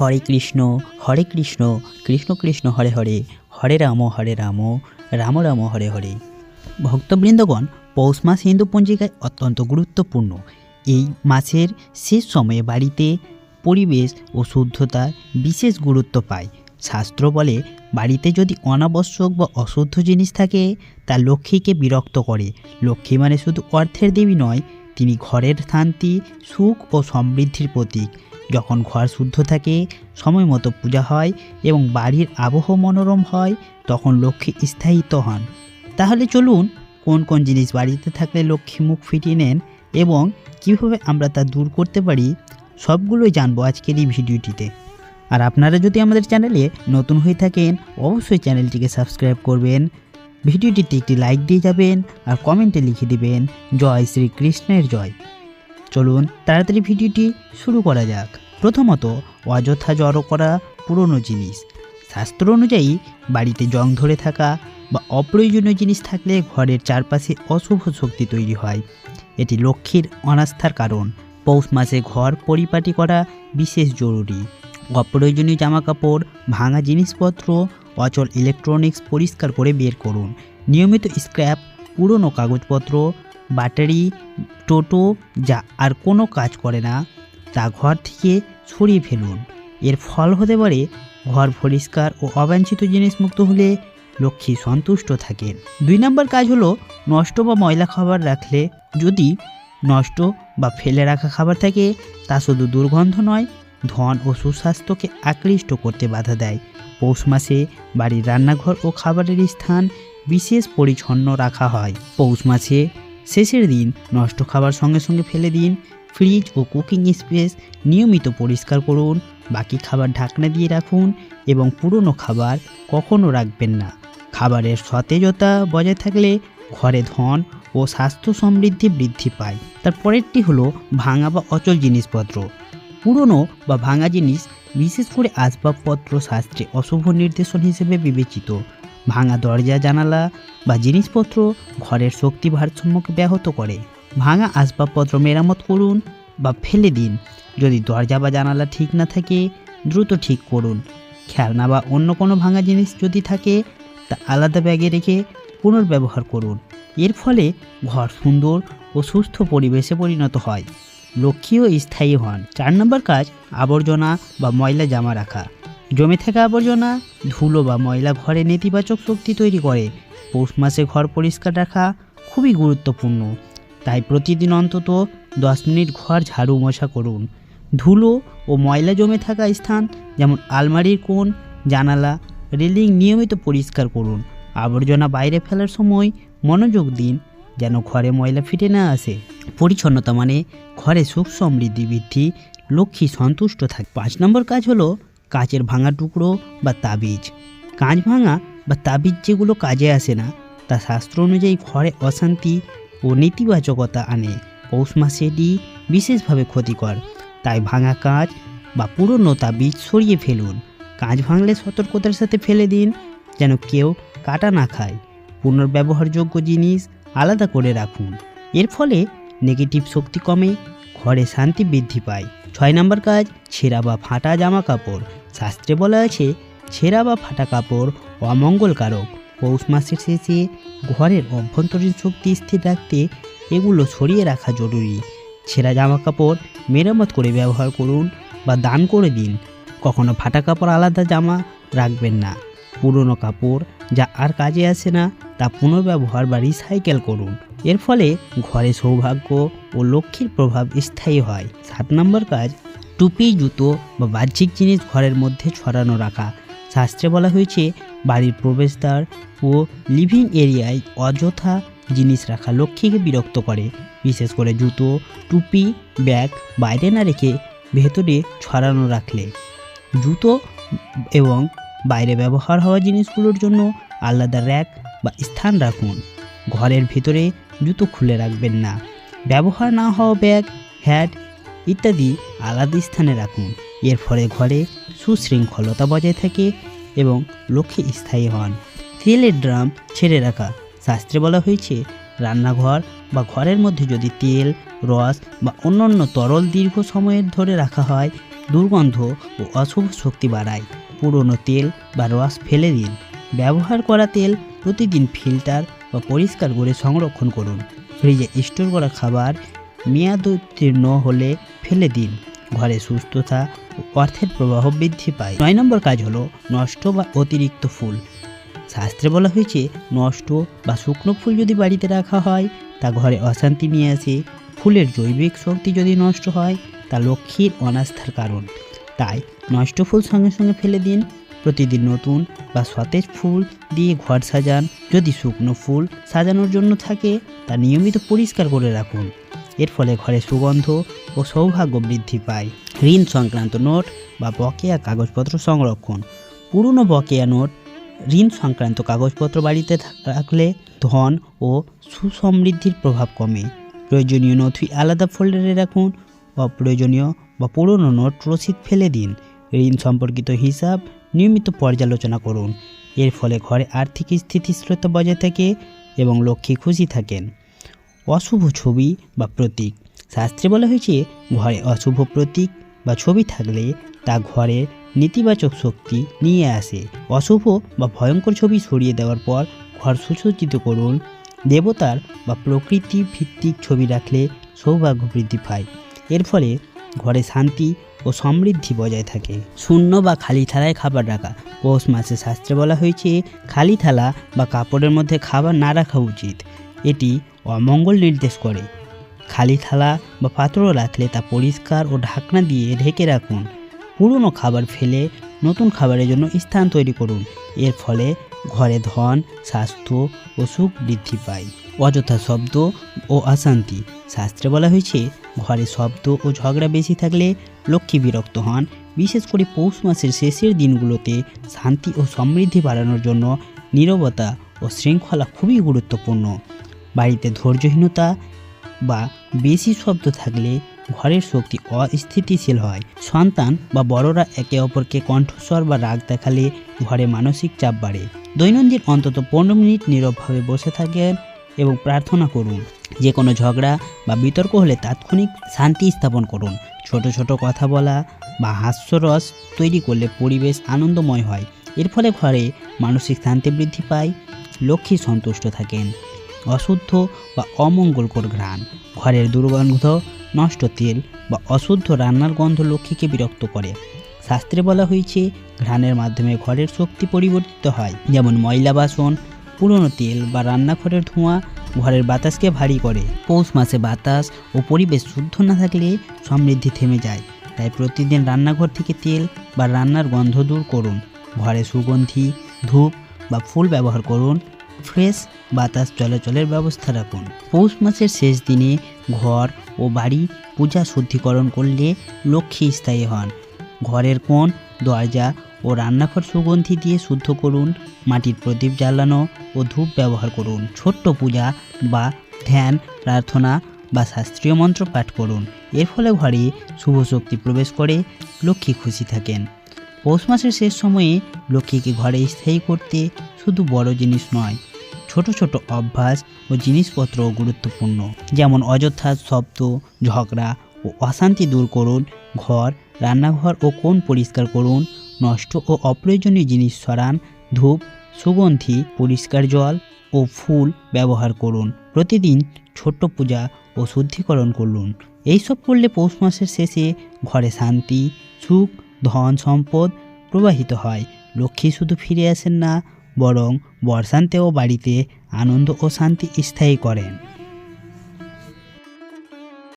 হরে কৃষ্ণ হরে কৃষ্ণ কৃষ্ণ কৃষ্ণ, হরে হরে হরে রাম হরে রাম রাম রাম, হরে হরে। ভক্তবৃন্দগণ, পৌষ মাস হিন্দু পঞ্জিকায় অত্যন্ত গুরুত্বপূর্ণ। এই মাসের শেষ সময়ে বাড়িতে পরিবেশ ও শুদ্ধতার বিশেষ গুরুত্ব পায়। শাস্ত্র বলে, বাড়িতে যদি অনাবশ্যক বা অশুদ্ধ জিনিস থাকে, তা লক্ষ্মীকে বিরক্ত করে। লক্ষ্মী মানে শুধু অর্থের দেবী নয়, তিনি ঘরের শান্তি, সুখ ও সমৃদ্ধির প্রতীক। যখন ঘর শুদ্ধ থাকে, সময় মতো পূজা হয় এবং বাড়ির আবহ মনোরম হয়, তখন লক্ষ্মী স্থায়িত হন। তাহলে চলুন, কোন কোন জিনিস বাড়িতে থাকলে লক্ষ্মী মুখ ফিটিয়ে নেন এবং কীভাবে আমরা তা দূর করতে পারি, সবগুলোই জানব আজকের এই ভিডিওটিতে। আর আপনারা যদি আমাদের চ্যানেলে নতুন হয়ে থাকেন, অবশ্যই চ্যানেলটিকে সাবস্ক্রাইব করবেন, ভিডিওটিতে একটি লাইক দিয়ে যাবেন, আর কমেন্টে লিখে দিবেন, জয় শ্রীকৃষ্ণের জয়। চলুন তাড়াতাড়ি ভিডিওটি শুরু করা যাক। প্রথমত, অযথা জড়ো করা পুরনো জিনিস। শাস্ত্র অনুযায়ী, বাড়িতে জং ধরে থাকা বা অপ্রয়োজনীয় জিনিস থাকলে ঘরের চারপাশে অশুভ শক্তি তৈরি হয়। এটি লক্ষ্মীর অনাস্থার কারণ। পৌষ মাসে ঘর পরিপাটি করা বিশেষ জরুরি। অপ্রয়োজনীয় জামাকাপড়, ভাঙা জিনিসপত্র, অচল ইলেকট্রনিক্স পরিষ্কার করে বের করুন। নিয়মিত স্ক্র্যাপ পুরনো কাগজপত্র ব্যাটারি, টোটো যা আর কোনো কাজ করে না, তা ঘর থেকে সরিয়ে ফেলুন। এর ফল হতে পারে ঘর পরিষ্কার ও অবাঞ্ছিত জিনিস মুক্ত হলে লক্ষ্মী সন্তুষ্ট থাকেন। দুই নম্বর কাজ হলো নষ্ট বা ময়লা খাবার রাখলে যদি নষ্ট বা ফেলে রাখা খাবার থাকে, তা শুধু দুর্গন্ধ নয়, ধন ও সুস্বাস্থ্যকে আকৃষ্ট করতে বাধা দেয়। পৌষ মাসে বাড়ির রান্নাঘর ও খাবারের স্থান বিশেষ পরিচ্ছন্ন রাখা হয়। পৌষ মাসে শেষের দিন নষ্ট খাবার সঙ্গে সঙ্গে ফেলে দিন। ফ্রিজ ও কুকিং স্পেস নিয়মিত পরিষ্কার করুন। বাকি খাবার ঢাকনা দিয়ে রাখুন এবং পুরনো খাবার কখনও রাখবেন না। খাবারের সতেজতা বজায় থাকলে ঘরে ধন ও স্বাস্থ্য সমৃদ্ধি বৃদ্ধি পায়। তার পরেরটি হলো ভাঙা বা অচল জিনিসপত্র। পুরনো বা ভাঙা জিনিস, বিশেষ করে আসবাবপত্র, শাস্ত্রে অশুভ নির্দেশন হিসেবে বিবেচিত। ভাঙা দরজা, জানালা বা জিনিসপত্র ঘরের শক্তি ভারসাম্যকে ব্যাহত করে। ভাঙা আসবাবপত্র মেরামত করুন বা ফেলে দিন। যদি দরজা বা জানালা ঠিক না থাকে, দ্রুত ঠিক করুন। খেলনা বা অন্য কোনো ভাঙা জিনিস যদি থাকে, তা আলাদা ব্যাগে রেখে পুনর্ব্যবহার করুন। এর ফলে ঘর সুন্দর ও সুস্থ পরিবেশে পরিণত হয়। লক্ষ্মীও স্থায়ী হন। চার নম্বর কাজ, আবর্জনা বা ময়লা জামা রাখা। জমে থাকা আবর্জনা, ধুলো বা ময়লা ঘরে নেতিবাচক শক্তি তৈরি করে। পৌষ মাসে ঘর পরিষ্কার রাখা খুবই গুরুত্বপূর্ণ। তাই প্রতিদিন অন্তত দশ মিনিট ঘর ঝাড়ু মশা করুন। ধুলো ও ময়লা জমে থাকা স্থান যেমন আলমারির কোণ, জানালা, রেলিং নিয়মিত পরিষ্কার করুন। আবর্জনা বাইরে ফেলার সময় মনোযোগ দিন যেন ঘরে ময়লা ফিটে না আসে। পরিচ্ছন্নতা মানে ঘরে সুখ সমৃদ্ধি বৃদ্ধি, লক্ষ্মী সন্তুষ্ট থাকে। পাঁচ নম্বর কাজ হলো কাচের ভাঙা টুকরো বা তাবিজ। কাঁচ ভাঙা বা তাবিজ যেগুলো কাজে আসে না, তা শাস্ত্র অনুযায়ী ঘরে অশান্তি ও নেতিবাচকতা আনে। পৌষ মাসে এটি বিশেষভাবে ক্ষতিকর। তাই ভাঙা কাঁচ বা পুরনো তাবিজ সরিয়ে ফেলুন। কাঁচ ভাঙলে সতর্কতার সাথে ফেলে দিন, যেন কেউ কাটা না খায়। পুনর্ব্যবহারযোগ্য জিনিস আলাদা করে রাখুন। এর ফলে নেগেটিভ শক্তি কমে, ঘরে শান্তি বৃদ্ধি পায়। ছয় নম্বর কাজ, ছেঁড়া বা ফাটা জামা কাপড় শাস্ত্রে বলা আছে ছেঁড়া বা ফাটা কাপড় অমঙ্গলকারক। পৌষ মাসের শেষে ঘরের অভ্যন্তরীণ শক্তি স্থির রাখতে এগুলো সরিয়ে রাখা জরুরি। ছেঁড়া জামা কাপড় মেরামত করে ব্যবহার করুন বা দান করে দিন। কখনো ফাটা কাপড় আলাদা জামা রাখবেন না। পুরনো কাপড় যা আর কাজে আসে না, তা পুনর্ব্যবহার বা রিসাইকেল করুন। এর ফলে ঘরে সৌভাগ্য ও লক্ষ্মীর প্রভাব স্থায়ী হয়। সাত নম্বর কাজ টুপি, জুতো বা বাহ্যিক জিনিস ঘরের মধ্যে ছড়ানো রাখা। শাস্ত্রে বলা হয়েছে, বাড়ির প্রবেশদ্বার ও লিভিং এরিয়ায় অযথা জিনিস রাখা লক্ষ্মীকে বিরক্ত করে। বিশেষ করে জুতো, টুপি, ব্যাগ বাইরে না রেখে ভেতরে ছড়ানো রাখলে। জুতো এবং বাইরে ব্যবহার হওয়া জিনিসগুলোর জন্য আলাদা র্যাক বা স্থান রাখুন। ঘরের ভেতরে জুতো খুলে রাখবেন না। ব্যবহার না হওয়া ব্যাগ হ্যাট ইত্যাদি আলাদা স্থানে রাখুন। এর ফলে ঘরে সুশৃঙ্খলতা বজায় থাকে এবং লক্ষ্যে স্থায়ী হন। তেলের ড্রাম ছেড়ে রাখা। শাস্ত্রে বলা হয়েছে, রান্নাঘর বা ঘরের মধ্যে যদি তেল, রস বা অন্যান্য তরল দীর্ঘ সময়ের ধরে রাখা হয়, দুর্গন্ধ ও অশুভ শক্তি বাড়ায়। পুরনো তেল বা রস ফেলে দিন। ব্যবহার করা তেল প্রতিদিন ফিল্টার বা পরিষ্কার করে সংরক্ষণ করুন। ফ্রিজে স্টোর করা খাবার মেয়াদ উত্তীর্ণ হলে ফেলে দিন। ঘরে সুস্থতা অর্থের প্রবাহ বৃদ্ধি পায়। নয় নম্বর কাজ হলো নষ্ট বা অতিরিক্ত ফুল। শাস্ত্রে বলা হয়েছে, নষ্ট বা শুকনো ফুল যদি বাড়িতে রাখা হয়, তা ঘরে অশান্তি নিয়ে আসে। ফুলের জৈবিক শক্তি যদি নষ্ট হয়, তা লক্ষ্মীর অনাস্থার কারণ। তাই নষ্ট ফুল সঙ্গে সঙ্গে ফেলে দিন। প্রতিদিন নতুন বা সতেজ ফুল দিয়ে ঘর সাজান। যদি শুকনো ফুল সাজানোর জন্য থাকে, তা নিয়মিত পরিষ্কার করে রাখুন। এর ফলে ঘরে সুগন্ধ ও সৌভাগ্য বৃদ্ধি পায়। ঋণ সংক্রান্ত নোট বা বকেয়া কাগজপত্র সংরক্ষণ। পুরনো বকেয়া নোট, ঋণ সংক্রান্ত কাগজপত্র বাড়িতে থাক- রাখলে ধন ও সুসমৃদ্ধির প্রভাব কমে। প্রয়োজনীয় নথি আলাদা ফোল্ডারে রাখুন, অপ্রয়োজনীয় বা পুরনো নোট রসিদ ফেলে দিন। ঋণ সম্পর্কিত হিসাব নিয়মিত পর্যালোচনা করুন। এর ফলে ঘরে আর্থিক স্থিতিশীলতা বজায় থাকে এবং লক্ষ্মী খুশি থাকেন। অশুভ ছবি বা প্রতীক। শাস্ত্রে বলা হয়েছে, ঘরে অশুভ প্রতীক বা ছবি থাকলে তা ঘরের নেতিবাচক শক্তি নিয়ে আসে। অশুভ বা ভয়ঙ্কর ছবি সরিয়ে দেওয়ার পর ঘর সুসজ্জিত করুন। দেবতার বা প্রকৃতি ভিত্তিক ছবি রাখলে সৌভাগ্য বৃদ্ধি পায়। এর ফলে ঘরে শান্তি ও সমৃদ্ধি বজায় থাকে। শূন্য বা খালি থালায় খাবার রাখা। পৌষ মাসে শাস্ত্রে বলা হয়েছে, খালি থালা বা কাপড়ের মধ্যে খাবার না রাখা উচিত। এটি অমঙ্গল নির্দেশ করে। খালি থালা বা পাত্র রাখলে তা পরিষ্কার ও ঢাকনা দিয়ে ঢেকে রাখুন। পুরনো খাবার ফেলে নতুন খাবারের জন্য স্থান তৈরি করুন। এর ফলে ঘরে ধন, স্বাস্থ্য ও সুখ বৃদ্ধি পায়। অযথা শব্দ ও অশান্তি। শাস্ত্রে বলা হয়েছে, ঘরে শব্দ ও ঝগড়া বেশি থাকলে লক্ষ্মী বিরক্ত হন। বিশেষ করে পৌষ মাসের শেষের দিনগুলোতে শান্তি ও সমৃদ্ধি বাড়ানোর জন্য নীরবতা ও শৃঙ্খলা খুবই গুরুত্বপূর্ণ। বাড়িতে ধৈর্যহীনতা বা বেশি শব্দ থাকলে ঘরের শক্তি অস্থিতিশীল হয়। সন্তান বা বড়রা একে অপরকে কণ্ঠস্বর বা রাগ দেখালে ঘরে মানসিক চাপ বাড়ে। দৈনন্দিন অন্তত পনেরো মিনিট নীরবভাবে বসে থাকেন এবং প্রার্থনা করুন। যে কোনো ঝগড়া বা বিতর্ক হলে তাৎক্ষণিক শান্তি স্থাপন করুন। ছোট ছোট কথা বলা বা হাস্যরস তৈরি করলে পরিবেশ আনন্দময় হয়। এর ফলে ঘরে মানসিক শান্তি বৃদ্ধি পায়। লক্ষ্মী সন্তুষ্ট থাকেন। অশুদ্ধ বা অমঙ্গলকর ঘ্রাণ। ঘরের দুর্গন্ধ, নষ্ট তেল বা অশুদ্ধ রান্নার গন্ধ লক্ষ্মীকে বিরক্ত করে। শাস্ত্রে বলা হয়েছে, ঘ্রাণের মাধ্যমে ঘরের শক্তি পরিবর্তিত হয়। যেমন ময়লা বাসন, পুরনো তেল বা রান্নাঘরের ধোঁয়া ঘরের বাতাসকে ভারী করে। পৌষ মাসে বাতাস ও পরিবেশ শুদ্ধ না থাকলে সমৃদ্ধি থেমে যায়। তাই প্রতিদিন রান্নাঘর থেকে তেল বা রান্নার গন্ধ দূর করুন। ঘরে সুগন্ধি, ধূপ বা ফুল ব্যবহার করুন। ফ্রেশ বাতাস চলাচলের ব্যবস্থা রাখুন। পৌষ মাসের শেষ দিনে ঘর ও বাড়ি পূজা শুদ্ধিকরণ করলে লক্ষ্মী স্থায়ী হন। ঘরের কোণ, দরজা ও রান্নাঘর সুগন্ধি দিয়ে শুদ্ধ করুন, মাটির প্রদীপ জ্বালানো ও ধূপ ব্যবহার করুন। ছোট্ট পূজা বা ধ্যান, প্রার্থনা বা শাস্ত্রীয় মন্ত্র পাঠ করুন। এর ফলে ঘরে শুভ শক্তি প্রবেশ করে, লক্ষ্মী খুশি থাকেন। পৌষ মাসের শেষ সময়ে লক্ষ্মীকে ঘরে স্থায়ী করতে শুধু বড় জিনিস নয় ছোট ছোট অভ্যাস ও জিনিসপত্র গুরুত্বপূর্ণ। যেমন অযথা শব্দ, ঝগড়া ও অশান্তি দূর করুন, ঘর, রান্নাঘর ও কোণ পরিষ্কার করুন, নষ্ট ও অপ্রয়োজনীয় জিনিস সরান, ধূপ, সুগন্ধি, পরিষ্কার জল ও ফুল ব্যবহার করুন। প্রতিদিন ছোট্ট পূজা ও শুদ্ধিকরণ করুন। এইসব করলে পৌষ মাসের শেষে ঘরে শান্তি, সুখ, ধন, সম্পদ প্রবাহিত হয়। লক্ষ্মী শুধু ফিরে আসেন না বরং বর্ষান্তেও বাড়িতে আনন্দ ও শান্তি স্থায়ী করেন।